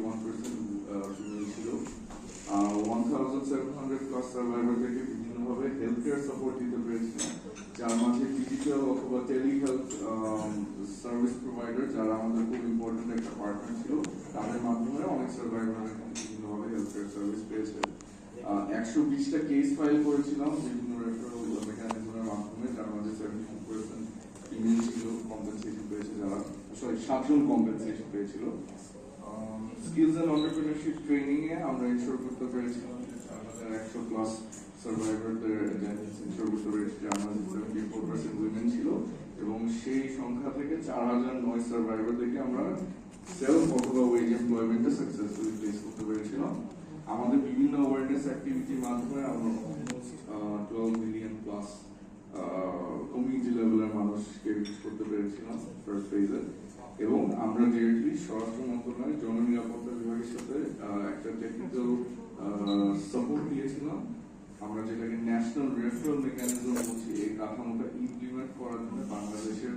One percent female ছিল one thousand seven hundred plus সার্ভাইভারদেরকে বিভিন্নভাবে health দিতে পেরেছি। যার মাঝে ডিজিটাল অথবা টেলি হেলথ সার্ভিস প্রোভাইডার যারা আমাদের খুব ইম্পর্টেন্ট একটা পার্টনার ছিল, তাদের মাধ্যমে অনেক সার্ভাইভার বিভিন্নভাবে হেলথ কেয়ার সার্ভিস পেয়েছে একশো বিশটা কেস ফাইল করেছিলাম বিভিন্ন রেফারেল মেকানিজমের মাধ্যমে, যার মাঝে সেভেন্টি টু পার্সেন্ট ছিল কম্পেনসেশন পেয়েছে যারা সরি সাতজন কম্পেনসেশন পেয়েছিল। স্কিলস অ্যান্ড অন্টারপ্রিনারশিপ ট্রেনিং এ আমরা ইনশোর করতে পেরেছিলাম যে আমাদের একশো প্লাস সার্ভাইভারদের ইনশোর করতে পেরেছি, যার মাঝে সেভেন্টি ফোর পার্সেন্ট উইমেন ছিল। এবং সেই সংখ্যা থেকে চার হাজার নয় সার্ভাইভারদেরকে আমরা সেলফ অথবা ওয়েজ এমপ্লয়মেন্টে সাকসেসফুলি প্লেস করতে পেরেছিলাম। আমাদের বিভিন্ন অ্যাওয়ারনেস অ্যাক্টিভিটির মাধ্যমে আমরা টুয়েলভ মিলিয়ন প্লাস কমিউনিটি লেভেলের মানুষকে রিচ করতে পেরেছিলাম ফার্স্ট ফেজে এবং আমরা ডিরেক্টলি স্বরাষ্ট্র মন্ত্রণালয় জননিরাপত্তা বিভাগের সাথে একটা টেকনিক্যাল সাপোর্ট দিয়েছিলাম। আমরা যেটাকে ন্যাশনাল রেফারেল মেকানিজম বলছি, এই কাঠামোটা ইমপ্লিমেন্ট করার জন্য বাংলাদেশের